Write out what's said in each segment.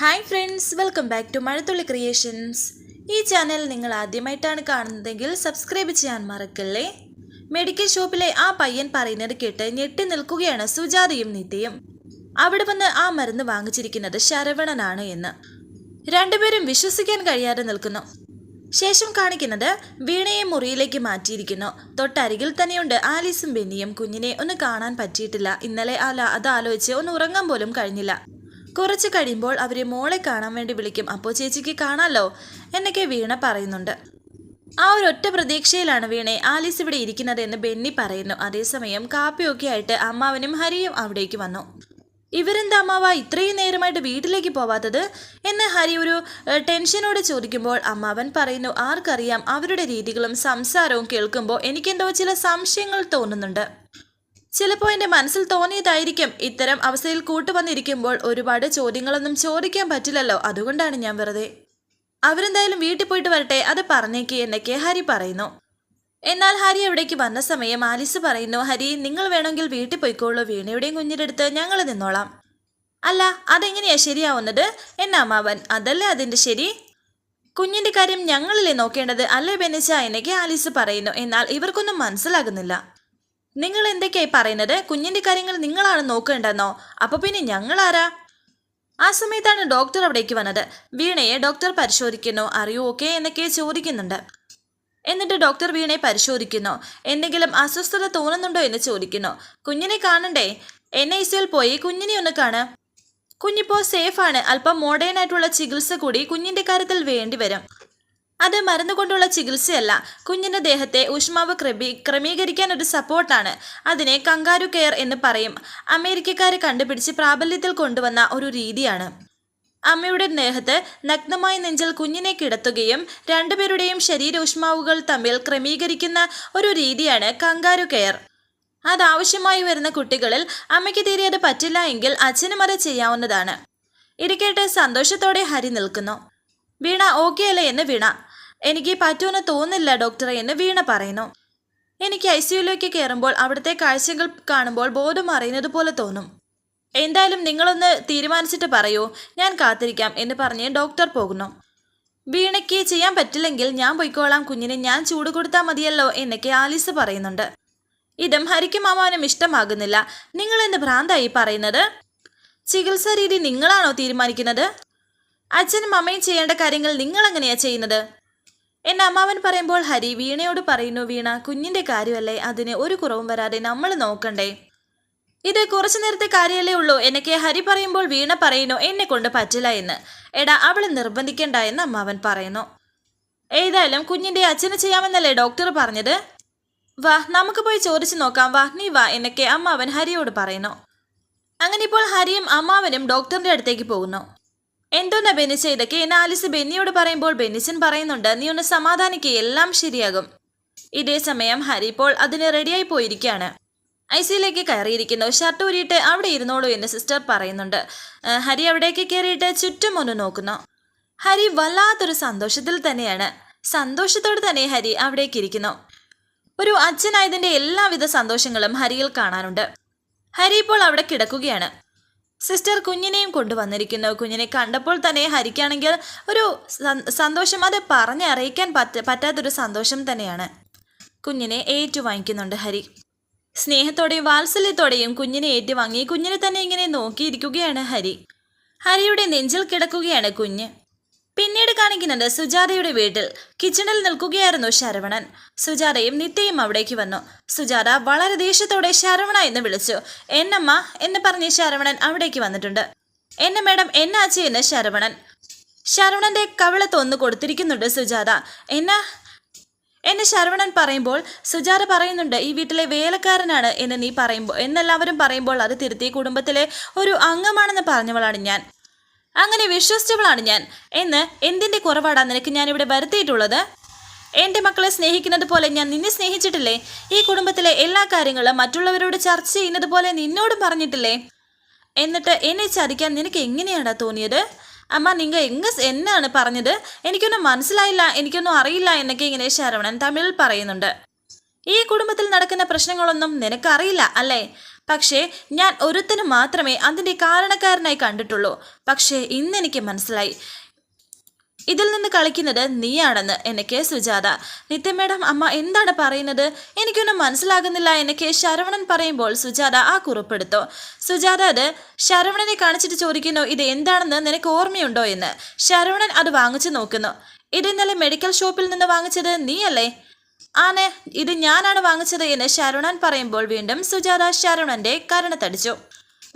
Hi friends welcome back to Mazhathulli creations ഈ channel നിങ്ങൾ ആദ്യമായിട്ടാണ് കാണുന്നതെങ്കിൽ സബ്സ്ക്രൈബ് ചെയ്യാൻ മറക്കല്ലേ? മെഡിക്കൽ ഷോപ്പിലെ ആ പയ്യൻ പറയുന്നത് കേട്ട് ഞെട്ടി നിൽക്കുകയാണ് സുജാതയും നിത്യയും. അവിടെ വന്ന് ആ മരുന്ന് വാങ്ങിച്ചിരിക്കുന്നത് ശരവണനാണ് എന്ന്. രണ്ടുപേരും വിശ്വസിക്കാൻ കഴിയാതെ നിൽക്കുന്നു. ശേഷം കാണിക്കുന്നത് വീണയെ മുറിയിലേക്ക് മാറ്റിയിരിക്കുന്നു. തൊട്ടരികിൽ തന്നെയുണ്ട് ആലീസും ബെന്നിയും. കുഞ്ഞിനെ ഒന്ന് കാണാൻ പറ്റിയിട്ടില്ല. ഇന്നലെ അല്ല അതാലോചിച്ച് ഒന്ന് ഉറങ്ങാൻ പോലും കഴിഞ്ഞില്ല. കുറച്ച് കഴിയുമ്പോൾ അവരെ മോളെ കാണാൻ വേണ്ടി വിളിക്കും. അപ്പോൾ ചേച്ചിക്ക് കാണാമല്ലോ എന്നൊക്കെ വീണ പറയുന്നുണ്ട്. ആ ഒരു ഒറ്റ പ്രതീക്ഷയിലാണ് വീണെ. ആലീസ് ഇവിടെ ഇരിക്കുന്നത് എന്ന് ബെന്നി പറയുന്നു. അതേസമയം കാപ്പിയൊക്കെ ആയിട്ട് അമ്മാവനും ഹരിയും അവിടേക്ക് വന്നു. ഇവരെന്താ അമ്മാവ? ഇത്രയും നേരമായിട്ട് വീട്ടിലേക്ക് പോവാത്തത്? എന്ന് ഹരി ഒരു ടെൻഷനോട് ചോദിക്കുമ്പോൾ അമ്മാവൻ പറയുന്നു ആർക്കറിയാം അവരുടെ രീതികളും സംസാരവും കേൾക്കുമ്പോൾ എനിക്കെന്തോ ചില സംശയങ്ങൾ തോന്നുന്നുണ്ട്. ചിലപ്പോൾ എന്റെ മനസ്സിൽ തോന്നിയതായിരിക്കും. ഇത്തരം അവസ്ഥയിൽ കൂട്ടുവന്നിരിക്കുമ്പോൾ ഒരുപാട് ചോദ്യങ്ങളൊന്നും ചോദിക്കാൻ പറ്റില്ലല്ലോ. അതുകൊണ്ടാണ് ഞാൻ വെറുതെ. അവരെന്തായാലും വീട്ടിൽ പോയിട്ട് വരട്ടെ അത് പറഞ്ഞേക്ക് എന്നൊക്കെ ഹരി പറയുന്നു. എന്നാൽ ഹരി അവിടേക്ക് വന്ന സമയം ആലിസ് പറയുന്നു ഹരി നിങ്ങൾ വേണമെങ്കിൽ വീട്ടിൽ പോയിക്കോളൂ. വീണയുടെയും കുഞ്ഞിന്റെ അടുത്ത് ഞങ്ങൾ നിന്നോളാം. അല്ല അതെങ്ങനെയാ ശരിയാവുന്നത്? എന്ന അമ്മാവൻ അതല്ലേ അതിന്റെ ശരി? കുഞ്ഞിന്റെ കാര്യം ഞങ്ങളല്ലേ നോക്കേണ്ടത്? അല്ലേ ബെനിച്ച എന്നൊക്കെ ആലീസ് പറയുന്നു. എന്നാൽ ഇവർക്കൊന്നും മനസ്സിലാകുന്നില്ല. നിങ്ങൾ എന്തൊക്കെയായി പറയുന്നത്? കുഞ്ഞിന്റെ കാര്യങ്ങൾ നിങ്ങളാണ് നോക്കേണ്ടെന്നോ അപ്പൊ പിന്നെ ഞങ്ങൾ ആരാ ആ സമയത്താണ് ഡോക്ടർ അവിടേക്ക് വന്നത്. വീണയെ ഡോക്ടർ പരിശോധിക്കുന്നു. അറിയൂ? ഓക്കെ എന്നൊക്കെ ചോദിക്കുന്നുണ്ട്. എന്നിട്ട് ഡോക്ടർ വീണയെ പരിശോധിക്കുന്നു. എന്തെങ്കിലും അസ്വസ്ഥത തോന്നുന്നുണ്ടോ എന്ന് ചോദിക്കുന്നു. കുഞ്ഞിനെ കാണണ്ടേ? എൻ ഐ സിയിൽ പോയി കുഞ്ഞിനെ ഒന്ന് കാണ്. കുഞ്ഞിപ്പോ സേഫാണ്. അല്പം മോഡേൺ ആയിട്ടുള്ള ചികിത്സ കൂടി കുഞ്ഞിന്റെ കാര്യത്തിൽ വേണ്ടി വരും അത് മരുന്നുകൊണ്ടുള്ള ചികിത്സയല്ല. കുഞ്ഞിന്റെ ദേഹത്തെ ഊഷ്മാവ് ക്രമീ ക്രമീകരിക്കാൻ ഒരു സപ്പോർട്ടാണ്. അതിനെ കങ്കാരു കെയർ എന്ന് പറയും. അമേരിക്കക്കാരെ കണ്ടുപിടിച്ച് പ്രാബല്യത്തിൽ കൊണ്ടുവന്ന ഒരു രീതിയാണ്. അമ്മയുടെ ദേഹത്ത് നഗ്നമായ നെഞ്ചിൽ കുഞ്ഞിനെ കിടത്തുകയും രണ്ടുപേരുടെയും ശരീര ഊഷ്മാവുകൾ തമ്മിൽ ക്രമീകരിക്കുന്ന ഒരു രീതിയാണ് കങ്കാരു കെയർ. അതാവശ്യമായി വരുന്ന കുട്ടികളിൽ അമ്മയ്ക്ക് തീരെ അത് പറ്റില്ല എങ്കിൽ അച്ഛനും അത് ചെയ്യാവുന്നതാണ്. ഇരിക്കട്ടെ സന്തോഷത്തോടെ ഹരി നിൽക്കുന്നു. വീണ ഓക്കെ അല്ലേ എന്ന് വീണ. എനിക്ക് പറ്റുമെന്ന് തോന്നില്ല ഡോക്ടറെ എന്ന് വീണ പറയുന്നു. എനിക്ക് ഐ സിയുലേക്ക് കയറുമ്പോൾ അവിടുത്തെ കാഴ്ചകൾ കാണുമ്പോൾ ബോധം അറിയുന്നത് പോലെ തോന്നും. എന്തായാലും നിങ്ങളൊന്ന് തീരുമാനിച്ചിട്ട് പറയൂ ഞാൻ കാത്തിരിക്കാം എന്ന് പറഞ്ഞ് ഡോക്ടർ പോകുന്നു. വീണയ്ക്ക് ചെയ്യാൻ പറ്റില്ലെങ്കിൽ ഞാൻ പൊയ്ക്കോളാം കുഞ്ഞിനെ ഞാൻ ചൂട് കൊടുത്താൽ മതിയല്ലോ എന്നൊക്കെ ആലീസ് പറയുന്നുണ്ട്. ഇതും ഹരിക്ക് മാമാനും ഇഷ്ടമാകുന്നില്ല. നിങ്ങൾ ഭ്രാന്തായി പറയുന്നത്? ചികിത്സാ രീതി നിങ്ങളാണോ തീരുമാനിക്കുന്നത്? അച്ഛനും അമ്മയും ചെയ്യേണ്ട കാര്യങ്ങൾ നിങ്ങൾ എങ്ങനെയാ ചെയ്യുന്നത്? എന്നെ അമ്മാവൻ പറയുമ്പോൾ ഹരി വീണയോട് പറയുന്നു വീണ കുഞ്ഞിന്റെ കാര്യമല്ലേ? അതിന് ഒരു കുറവും വരാതെ നമ്മൾ നോക്കണ്ടേ? ഇത് കുറച്ചു നേരത്തെ കാര്യമല്ലേ ഉള്ളൂ. എനിക്ക് ഹരി പറയുമ്പോൾ വീണ പറയുന്നു എന്നെ കൊണ്ട് പറ്റില്ല എന്ന്. എടാ അവളെ നിർബന്ധിക്കണ്ട എന്ന് അമ്മാവൻ പറയുന്നു. ഏതായാലും കുഞ്ഞിന്റെ അച്ഛന് ചെയ്യാമെന്നല്ലേ ഡോക്ടർ പറഞ്ഞത്? വാ നമുക്ക് പോയി ചോദിച്ചു നോക്കാം. വാ നീ വാ എന്നൊക്കെ അമ്മാവൻ ഹരിയോട് പറയുന്നു. അങ്ങനെ ഇപ്പോൾ ഹരിയും അമ്മാവനും ഡോക്ടറിന്റെ അടുത്തേക്ക് പോകുന്നു. എന്തോന്നാ ബെന്നിച്ച ഇതൊക്കെ എന്നെ ആലിസ് ബെന്നിയോട് പറയുമ്പോൾ ബെന്നിച്ചൻ പറയുന്നുണ്ട് നീ ഒന്ന് സമാധാനിക്ക് എല്ലാം ശരിയാകും. ഇതേ സമയം ഹരി ഇപ്പോൾ അതിന് റെഡിയായി പോയിരിക്കുകയാണ് ഐ സിയിലേക്ക് കയറിയിരിക്കുന്നു. ഷർട്ട് ഊരിയിട്ട് അവിടെ ഇരുന്നോളൂ എന്ന് സിസ്റ്റർ പറയുന്നുണ്ട്. ഹരി അവിടേക്ക് കയറിയിട്ട് ചുറ്റും ഒന്ന് നോക്കുന്നു. ഹരി വല്ലാത്തൊരു സന്തോഷത്തിൽ തന്നെയാണ്. സന്തോഷത്തോടെ തന്നെ ഹരി അവിടേക്ക് ഇരിക്കുന്നു. ഒരു അച്ഛനായതിന്റെ എല്ലാവിധ സന്തോഷങ്ങളും ഹരിയിൽ കാണാനുണ്ട്. ഹരി ഇപ്പോൾ അവിടെ കിടക്കുകയാണ്. സിസ്റ്റർ കുഞ്ഞിനെയും കൊണ്ടുവന്നിരിക്കുന്നു. കുഞ്ഞിനെ കണ്ടപ്പോൾ തന്നെ ഹരിക്കാണെങ്കിൽ ഒരു സന്തോഷം അത് പറഞ്ഞ് അറിയിക്കാൻ പറ്റ പറ്റാത്തൊരു സന്തോഷം തന്നെയാണ്. കുഞ്ഞിനെ ഏറ്റുവാങ്ങിക്കുന്നുണ്ട് ഹരി. സ്നേഹത്തോടെയും വാത്സല്യത്തോടെയും കുഞ്ഞിനെ ഏറ്റുവാങ്ങി കുഞ്ഞിനെ തന്നെ ഇങ്ങനെ നോക്കിയിരിക്കുകയാണ് ഹരി. ഹരിയുടെ നെഞ്ചിൽ കിടക്കുകയാണ് കുഞ്ഞ്. പിന്നീട് കാണിക്കുന്നുണ്ട് സുജാതയുടെ വീട്ടിൽ കിച്ചണിൽ നിൽക്കുകയായിരുന്നു ശരവണൻ. സുജാതയും നിത്യയും അവിടേക്ക് വന്നു. സുജാത വളരെ ദേഷ്യത്തോടെ ശരവണ എന്ന് വിളിച്ചു. എന്നമ്മ എന്ന് പറഞ്ഞ് ശരവണൻ അവിടേക്ക് വന്നിട്ടുണ്ട്. എന്നെ മേഡം എന്നാച്ചി എന്ന് ശരവണൻ. ശരവണന്റെ കവിളത്തൊന്ന് കൊടുത്തിരിക്കുന്നുണ്ട് സുജാത. എന്നാ? എന്നെ ശരവണൻ പറയുമ്പോൾ സുജാത പറയുന്നുണ്ട് ഈ വീട്ടിലെ വേലക്കാരനാണ് എന്ന് നീ പറയുമ്പോൾ എന്നെല്ലാവരും പറയുമ്പോൾ അത് തിരുത്തി കുടുംബത്തിലെ ഒരു അംഗമാണെന്ന് പറഞ്ഞവളാണ് ഞാൻ. അങ്ങനെ വിശ്വസിച്ചവളാണ് ഞാൻ. എന്ന് എന്തിന്റെ കുറവാടാ നിനക്ക് ഞാൻ ഇവിടെ വരുത്തിയിട്ടുള്ളത്? എന്റെ മക്കളെ സ്നേഹിക്കുന്നത് പോലെ ഞാൻ നിന്നെ സ്നേഹിച്ചിട്ടില്ലേ? ഈ കുടുംബത്തിലെ എല്ലാ കാര്യങ്ങളും മറ്റുള്ളവരോട് ചർച്ച ചെയ്യുന്നത് പോലെ നിന്നോടും പറഞ്ഞിട്ടില്ലേ? എന്നിട്ട് എന്നെ ചതിക്കാൻ നിനക്ക് എങ്ങനെയാടാ തോന്നിയത്? അമ്മ നിങ്ങൾ എങ്ങ എന്നാണ് പറഞ്ഞത്? എനിക്കൊന്നും മനസ്സിലായില്ല എനിക്കൊന്നും അറിയില്ല എന്നൊക്കെ ഇങ്ങനെ ശരവണൻ തമിഴിൽ പറയുന്നുണ്ട്. ഈ കുടുംബത്തിൽ നടക്കുന്ന പ്രശ്നങ്ങളൊന്നും നിനക്കറിയില്ല അല്ലേ? പക്ഷേ ഞാൻ ഒരുത്തന് മാത്രമേ അതിന്റെ കാരണക്കാരനായി കണ്ടിട്ടുള്ളൂ. പക്ഷേ ഇന്നെനിക്ക് മനസ്സിലായി. ഇതിൽ നിന്ന് കളിക്കുന്നത് നീയാണെന്ന് എനിക്ക് സുജാത. നിത്യ മേഡം അമ്മ എന്താണ് പറയുന്നത്? എനിക്കൊന്നും മനസ്സിലാകുന്നില്ല എനിക്ക് ശരവണൻ പറയുമ്പോൾ സുജാത ആ കുറിപ്പെടുത്തു. സുജാത അത് ശരവണനെ കാണിച്ചിട്ട് ചോദിക്കുന്നു ഇത് എന്താണെന്ന് നിനക്ക് ഓർമ്മയുണ്ടോ? എന്ന്. ശരവണൻ അത് വാങ്ങിച്ചു നോക്കുന്നു. ഇത് ഇന്നലെ മെഡിക്കൽ ഷോപ്പിൽ നിന്ന് വാങ്ങിച്ചത് നീയല്ലേ? ആനെ ഇത് ഞാനാണ് വാങ്ങിച്ചത് എന്ന് ശരുണൻ പറയുമ്പോൾ വീണ്ടും സുജാത ശരുണന്റെ കരണത്തടിച്ചു.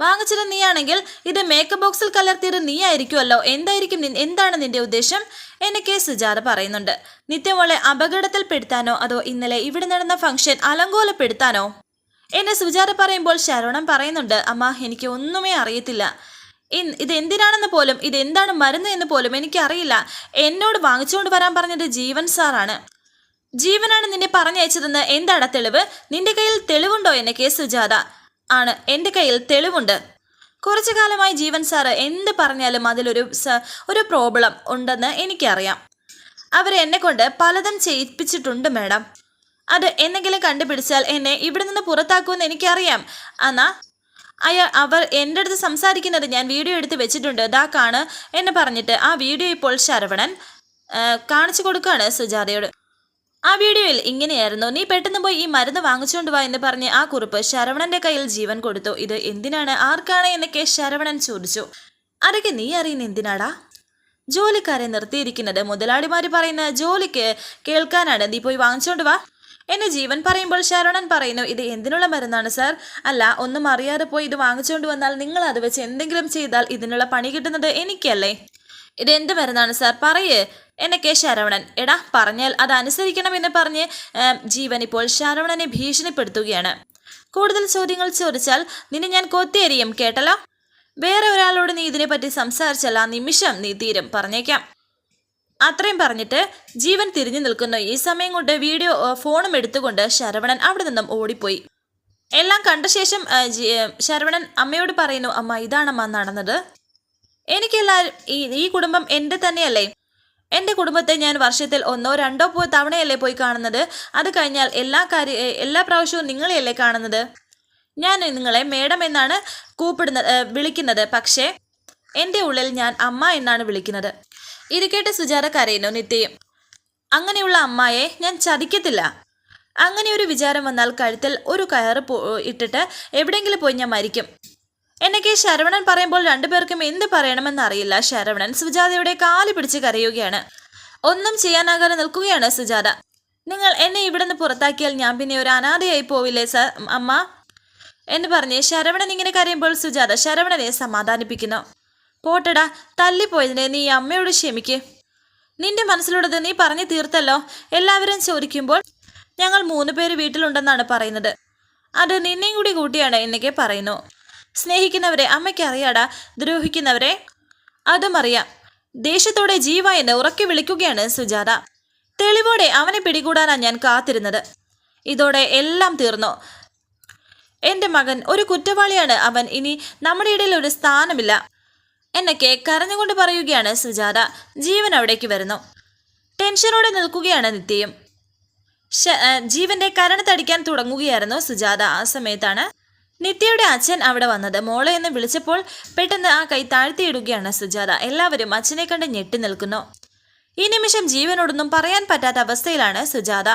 വാങ്ങിച്ചത് നീയാണെങ്കിൽ ഇത് മേക്കപ്പ് ബോക്സിൽ കലർത്തിയത് നീ ആയിരിക്കുമല്ലോ എന്തായിരിക്കും എന്താണ് നിന്റെ ഉദ്ദേശം? എനിക്ക് സുജാത പറയുന്നുണ്ട്. നിത്യമോളെ അപകടത്തിൽപ്പെടുത്താനോ അതോ ഇന്നലെ ഇവിടെ നടന്ന ഫംഗ്ഷൻ അലങ്കോലപ്പെടുത്താനോ? എന്നെ സുജാത പറയുമ്പോൾ ശരവണൻ പറയുന്നുണ്ട് അമ്മ എനിക്ക് ഒന്നുമേ അറിയത്തില്ല. ഇതെന്തിനാണെന്ന് പോലും ഇത് എന്താണ് മരുന്ന് എന്ന് പോലും എനിക്കറിയില്ല. എന്നോട് വാങ്ങിച്ചുകൊണ്ട് വരാൻ പറഞ്ഞത് ജീവൻ സാറാണ്. ജീവനാണ് നിന്നെ പറഞ്ഞയച്ചതെന്ന് എന്താണ് തെളിവ്? നിന്റെ കയ്യിൽ തെളിവുണ്ടോ എന്നെ കെ സുജാത ആണ് എന്റെ കയ്യിൽ തെളിവുണ്ട്. കുറച്ചു കാലമായി ജീവൻ സാറ് എന്ത് പറഞ്ഞാലും അതിലൊരു ഒരു പ്രോബ്ലം ഉണ്ടെന്ന് എനിക്കറിയാം. അവർ എന്നെ കൊണ്ട് പലതും ചെയ്യിപ്പിച്ചിട്ടുണ്ട് മാഡം. അത് എന്തെങ്കിലും കണ്ടുപിടിച്ചാൽ എന്നെ ഇവിടെ നിന്ന് പുറത്താക്കുമെന്ന് എനിക്കറിയാം. എന്നാ അയാൾ അവർ എന്റെ അടുത്ത് സംസാരിക്കുന്നത് ഞാൻ വീഡിയോ എടുത്ത് വെച്ചിട്ടുണ്ട്. ദാ കാണ് എന്ന് പറഞ്ഞിട്ട് ആ വീഡിയോ ഇപ്പോൾ ശരവണൻ കാണിച്ചു കൊടുക്കുകയാണ് സുജാതയോട്. ആ വീഡിയോയിൽ ഇങ്ങനെയായിരുന്നു നീ പെട്ടെന്ന് പോയി ഈ മരുന്ന് വാങ്ങിച്ചുകൊണ്ട് വാ എന്ന് പറഞ്ഞ് ആ കുറിപ്പ് ശരവണന്റെ കയ്യിൽ ജീവൻ കൊടുത്തു. ഇത് എന്തിനാണ് ആർക്കാണ് എന്നൊക്കെ ശരവണൻ ചോദിച്ചു. അതൊക്കെ നീ അറിയുന്ന എന്തിനാടാ? ജോലിക്കാരെ നിർത്തിയിരിക്കുന്നത് മുതലാളിമാർ പറയുന്ന ജോലിക്ക് കേൾക്കാനാണ്. നീ പോയി വാങ്ങിച്ചോണ്ട് വാ എന്നെ ജീവൻ പറയുമ്പോൾ ശരവണൻ പറയുന്നു ഇത് എന്തിനുള്ള മരുന്നാണ് സാർ? അല്ല ഒന്നും അറിയാതെ പോയി ഇത് വാങ്ങിച്ചുകൊണ്ട് വന്നാൽ നിങ്ങൾ അത് വെച്ച് എന്തെങ്കിലും ചെയ്താൽ ഇതിനുള്ള പണി കിട്ടുന്നത് എനിക്കല്ലേ? ഇത് എന്ത് മരുന്നാണ് സാർ? പറയേ. എന്നൊക്കെ ശരവണൻ. എടാ പറഞ്ഞാൽ അത് അനുസരിക്കണമെന്ന് പറഞ്ഞ് ജീവൻ ഇപ്പോൾ ശരവണനെ ഭീഷണിപ്പെടുത്തുകയാണ്. കൂടുതൽ ചോദ്യങ്ങൾ ചോദിച്ചാൽ നിന്നെ ഞാൻ കൊത്തിയരിയും കേട്ടല്ലോ? വേറെ ഒരാളോട് നീ ഇതിനെപ്പറ്റി സംസാരിച്ചല്ല ആ നിമിഷം നീ തീരും പറഞ്ഞേക്കാം. അത്രയും പറഞ്ഞിട്ട് ജീവൻ തിരിഞ്ഞു നിൽക്കുന്നു. ഈ സമയം കൊണ്ട് വീഡിയോ ഫോണും എടുത്തുകൊണ്ട് ശരവണൻ അവിടെ നിന്നും ഓടിപ്പോയി. എല്ലാം കണ്ട ശേഷം ശരവണൻ അമ്മയോട് പറയുന്നു അമ്മ ഇതാണമ്മ നടന്നത്? എനിക്കെല്ലാവരും ഈ ഈ കുടുംബം എന്റെ തന്നെയല്ലേ? എന്റെ കുടുംബത്തെ ഞാൻ വർഷത്തിൽ ഒന്നോ രണ്ടോ പോ തവണയല്ലേ പോയി കാണുന്നത്. അത് കഴിഞ്ഞാൽ എല്ലാ കാര്യ എല്ലാ പ്രാവശ്യവും നിങ്ങളെയല്ലേ കാണുന്നത്? ഞാൻ നിങ്ങളെ മേഡം എന്നാണ് കൂപ്പിടുന്ന വിളിക്കുന്നത്. പക്ഷേ എന്റെ ഉള്ളിൽ ഞാൻ അമ്മ എന്നാണ് വിളിക്കുന്നത്. ഇത് കേട്ട് സുജാത കരയുന്നു നിത്യയും. അങ്ങനെയുള്ള അമ്മായെ ഞാൻ ചതിക്കത്തില്ല. അങ്ങനെ ഒരു വിചാരം വന്നാൽ കഴുത്തിൽ ഒരു കയറ് ഇട്ടിട്ട് എവിടെയെങ്കിലും പോയി ഞാൻ മരിക്കും. എന്നൊക്കെ ശരവണൻ പറയുമ്പോൾ രണ്ടുപേർക്കും എന്ത് പറയണമെന്നറിയില്ല ശരവണൻ സുജാതയുടെ കാൽ പിടിച്ച് കരയുകയാണ്. ഒന്നും ചെയ്യാനാകാതെ നിൽക്കുകയാണ് സുജാത. നിങ്ങൾ എന്നെ ഇവിടെ നിന്ന് പുറത്താക്കിയാൽ ഞാൻ പിന്നെ ഒരു അനാഥയായി പോവില്ലേ സർ അമ്മ? എന്ന് പറഞ്ഞ് ശരവണൻ ഇങ്ങനെ കരയുമ്പോൾ സുജാത ശരവണനെ സമാധാനിപ്പിക്കുന്നു. പോട്ടടാ തല്ലിപ്പോയതിനെ നീ അമ്മയോട് ക്ഷമിക്ക്. നിന്റെ മനസ്സിലുള്ളത് നീ പറഞ്ഞു തീർത്തല്ലോ. എല്ലാവരും ചോദിക്കുമ്പോൾ ഞങ്ങൾ മൂന്ന് പേര് വീട്ടിലുണ്ടെന്നാണ് പറയുന്നത്. അത് നിന്നെയും കൂടി കൂട്ടിയാണ് എന്നൊക്കെ പറയുന്നു. സ്നേഹിക്കുന്നവരെ അമ്മയ്ക്ക് അറിയാടാ ദ്രോഹിക്കുന്നവരെ. അതും അറിയാം. ദേഷ്യത്തോടെ ജീവ എന്ന് ഉറക്കി വിളിക്കുകയാണ് സുജാത. തെളിവോടെ അവനെ പിടികൂടാനാണ് ഞാൻ കാത്തിരുന്നത്. ഇതോടെ എല്ലാം തീർന്നു. എന്റെ മകൻ ഒരു കുറ്റവാളിയാണ്. അവൻ ഇനി നമ്മുടെ ഇടയിൽ ഒരു സ്ഥാനമില്ല. എന്നൊക്കെ കരഞ്ഞുകൊണ്ട് പറയുകയാണ് സുജാത. ജീവൻ അവിടേക്ക് വരുന്നു. ടെൻഷനോടെ നിൽക്കുകയാണ് നിത്യയും. ജീവന്റെ കരണത്തടിക്കാൻ തുടങ്ങുകയായിരുന്നു സുജാത ആ സമയത്താണ്. നിത്യയുടെ അച്ഛൻ അവിടെ വന്നത്. മോളെ എന്ന് വിളിച്ചപ്പോൾ പെട്ടെന്ന് ആ കൈ താഴ്ത്തിയിടുകയാണ് സുജാത. എല്ലാവരും അച്ഛനെ കണ്ട് ഞെട്ടി നിൽക്കുന്നു. ഈ നിമിഷം ജീവനോടൊന്നും പറയാൻ പറ്റാത്ത അവസ്ഥയിലാണ് സുജാത.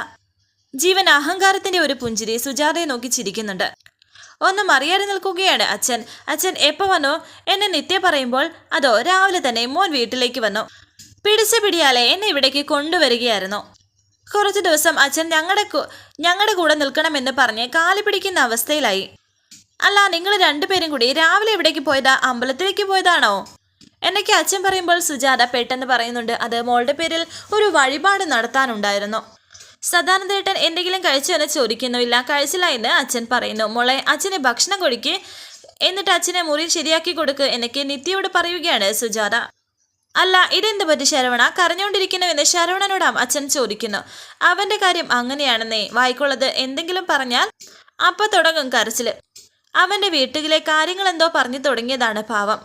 ജീവൻ അഹങ്കാരത്തിന്റെ ഒരു പുഞ്ചിരി സുജാതയെ നോക്കി ചിരിക്കുന്നുണ്ട്. ഒന്നും അറിയാതെ നിൽക്കുകയാണ് അച്ഛൻ. അച്ഛൻ എപ്പോ വന്നു എന്നെ നിത്യ പറയുമ്പോൾ അതോ രാവിലെ തന്നെ മോൻ വീട്ടിലേക്ക് വന്നു. പിടിച്ച പിടിയാലെ എന്നെ ഇവിടേക്ക് കൊണ്ടുവരികയായിരുന്നു. കുറച്ചു ദിവസം അച്ഛൻ ഞങ്ങളുടെ ഞങ്ങളുടെ കൂടെ നിൽക്കണമെന്ന് പറഞ്ഞ് കാലു പിടിക്കുന്ന അവസ്ഥയിലായി. അല്ല നിങ്ങൾ രണ്ടുപേരും കൂടി രാവിലെ എവിടേക്ക് പോയതാ? അമ്പലത്തിലേക്ക് പോയതാണോ? എന്നൊക്കെ അച്ഛൻ പറയുമ്പോൾ സുജാത പെട്ടെന്ന് പറയുന്നുണ്ട്. അത് മോളുടെ പേരിൽ ഒരു വഴിപാട് നടത്താനുണ്ടായിരുന്നു. സദാനന്ദേട്ടൻ എന്തെങ്കിലും കഴിച്ചു എന്ന് ചോദിക്കുന്നുമില്ല. കഴിച്ചില്ല എന്ന് അച്ഛൻ പറയുന്നു. മോളെ അച്ഛനെ ഭക്ഷണം കൊടുക്ക്. എന്നിട്ട് അച്ഛനെ മുറി ശരിയാക്കി കൊടുക്ക് എന്നൊക്കെ നിത്യയോട് പറയുകയാണ് സുജാത. അല്ല ഇതെന്ത് പറ്റി ശരവണ? കരഞ്ഞുകൊണ്ടിരിക്കുന്നു എന്ന് ശരവണനോടാം അച്ഛൻ ചോദിക്കുന്നു. അവന്റെ കാര്യം അങ്ങനെയാണെന്നേ. വായിക്കുള്ളത് എന്തെങ്കിലും പറഞ്ഞാൽ അപ്പൊ തുടങ്ങും കരച്ചിൽ. അവന്റെ വീട്ടിലെ കാര്യങ്ങൾ എന്തോ പറഞ്ഞു തുടങ്ങിയതാണ് പാവം.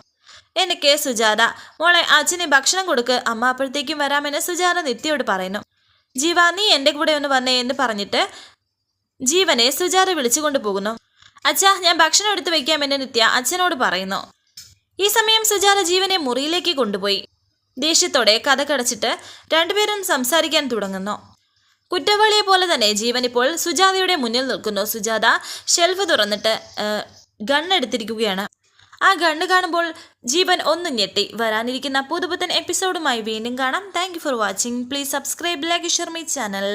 എനിക്ക് സുജാത മോളെ അച്ഛന് ഭക്ഷണം കൊടുക്ക് അമ്മ അപ്പോഴത്തേക്കും വരാമെന്ന് സുജാത നിത്യയോട് പറയുന്നു. ജീവ നീ എന്റെ കൂടെ ഒന്ന് വന്നേ എന്ന് പറഞ്ഞിട്ട് ജീവനെ സുജാത വിളിച്ചുകൊണ്ട് പോകുന്നു. അച്ഛാ ഞാൻ ഭക്ഷണം എടുത്തു വയ്ക്കാമെന്ന് നിത്യ അച്ഛനോട് പറയുന്നു. ഈ സമയം സുജാത ജീവനെ മുറിയിലേക്ക് കൊണ്ടുപോയി. ദേഷ്യത്തോടെ കഥ കടച്ചിട്ട് രണ്ടുപേരും സംസാരിക്കാൻ തുടങ്ങുന്നു. കുറ്റവാളിയെ പോലെ തന്നെ ജീവൻ ഇപ്പോൾ സുജാതയുടെ മുന്നിൽ നിൽക്കുന്നു. സുജാത ഷെൽഫ് തുറന്നിട്ട് ഗൺ ഗണ്ണെടുത്തിരിക്കുകയാണ് ആ ഗണ്ണ് കാണുമ്പോൾ ജീവൻ ഒന്ന് ഞെട്ടി. വരാനിരിക്കുന്ന പുതുപുത്തൻ എപ്പിസോഡുമായി വീണ്ടും കാണാം. Thank for watching please subscribe like Sharmi channel